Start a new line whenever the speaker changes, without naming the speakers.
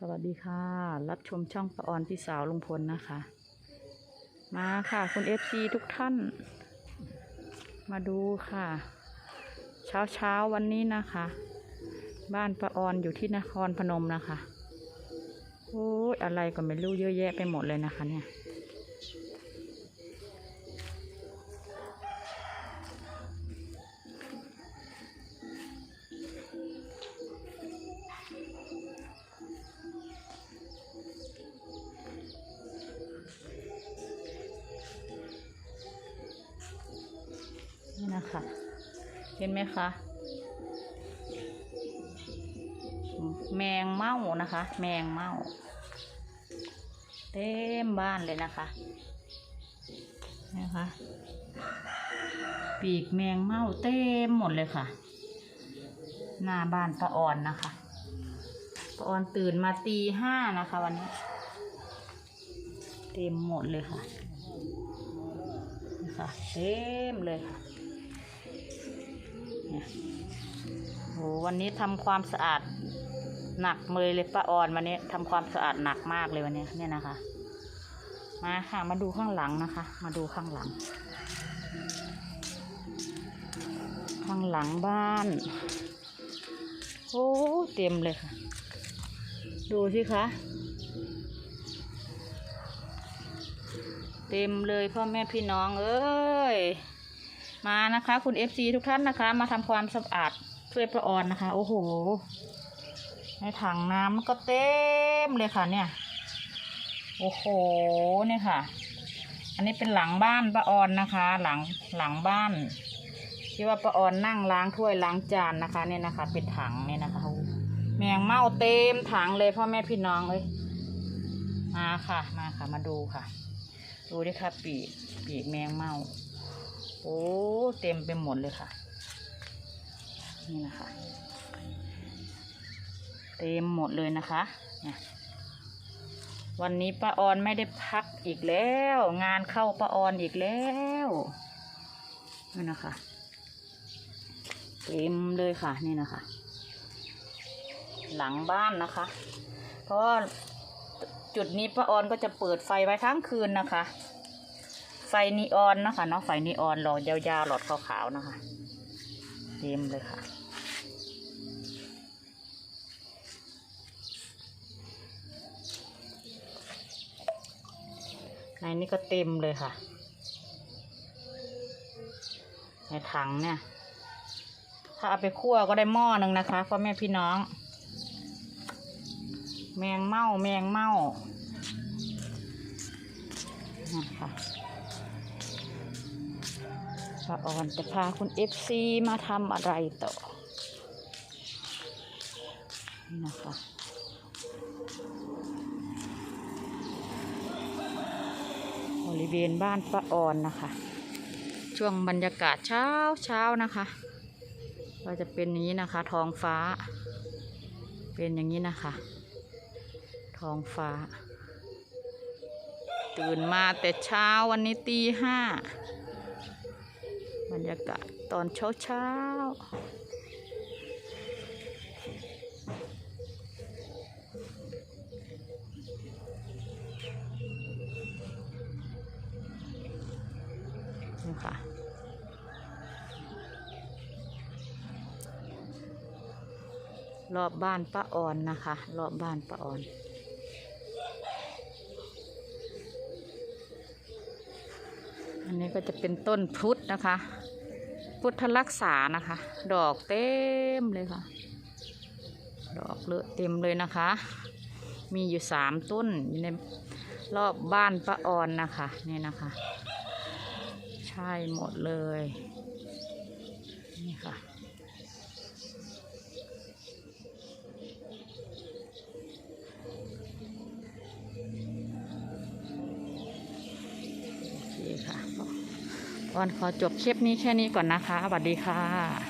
สวัสดีค่ะ รับชมช่องประออนพี่สาวลุงพลนะคะ มาค่ะ คุณเอฟซีทุกท่าน มาดูค่ะ เช้าเช้าวันนี้นะคะ บ้านประออนอยู่ที่นครพนมนะคะ โอ้ยอะไรก็ไม่รู้เยอะแยะไปหมดเลยนะคะเนี่ย คะเห็นไหมคะแมงเม่านะคะ แมงเม่าเต็มบ้านเลยนะคะนะคะ ปีกแมงเม่าเต็มหมดเลยค่ะ หน้าบ้านป้าออนนะคะป้าออนตื่นมาตีห้านะคะ วันนี้ เต็มหมดเลยค่ะนี่ค่ะเต็มเลยค่ะเนี่ย โหวันนี้ทำความสะอาดหนักเลยเลยป้าออนวันนี้ทำความสะอาดหนักมากเลยวันนี้เนี่ยนะคะ มาค่ะมาดูข้างหลังนะคะ มาดูข้างหลัง ข้างหลังบ้านโอ้เต็มเลยค่ะ ดูสิคะเต็มเลยพ่อแม่พี่น้องเอ้ย มานะคะ คุณ FC ทุกท่านนะคะ มาทำความสะอาดช่วยประออนนะคะ โอ้โห ในถังน้ำก็เต็มเลยค่ะ เนี่ย โอ้โหเนี่ยค่ะ อันนี้เป็นหลังบ้านป้าออนนะคะ หลังหลังบ้าน ที่ว่าป้าออนนั่งล้างถ้วยล้างจานนะคะ เนี่ยนะคะ เป็นถังเนี่ยนะคะแมงเม่าเต็มถังเลยพ่อแม่พี่น้องเอ้ยมาค่ะมาค่ะมาดูค่ะ ดูดิค่ะปีกปีกแมงเม่า อ้ เต็มไปหมดเลยค่ะ นี่นะคะ เต็มหมดเลยนะคะ เนี่ยวันนี้ป้าออนไม่ได้พักอีกแล้ว งานเข้าป้าออนอีกแล้วนี่นะคะเต็มเลยค่ะ นี่นะคะ หลังบ้านนะคะ เพราะจุดนี้ป้าออนก็จะเปิดไฟไว้ทั้งคืนนะคะ ไฟนีออนนะคะเนาะไฟนีออนหลอดยาวๆหลอดขาวๆนะคะเต็มเลยค่ะ ในนี้ก็เต็มเลยค่ะ ในถังเนี่ย ถ้าเอาไปคั่วก็ได้หม้อหนึ่งนะคะพ่อแม่พี่น้อง แมงเม่าแมงเม่านะคะ ป้าออนจะพาคุณเอฟซีมาทำอะไรต่อ นี่นะคะบริเวณบ้านป้าออนนะคะ ช่วงบรรยากาศเช้าเช้านะคะ ก็จะเป็นนี้นะคะท้องฟ้า เป็นอย่างนี้นะคะท้องฟ้า ตื่นมาแต่เช้าวันนี้ตีห้า บรรยากาศตอนเช้าเช้านี่ค่ะรอบบ้านป้าออนนะคะ รอบบ้านป้าออน อันนี้ก็จะเป็นต้นพุทธนะคะ พุทธรักษานะคะ ดอกเต็มเลยค่ะ ดอกเลอะเต็มเลยนะคะ มีอยู่สามต้นอยู่ในรอบบ้านป้าออนนะคะนี่นะคะ ใช่หมดเลย นี่ค่ะ ค่ะออนขอจบคลิปนี้แค่นี้ก่อนนะคะสวัสดีค่ะ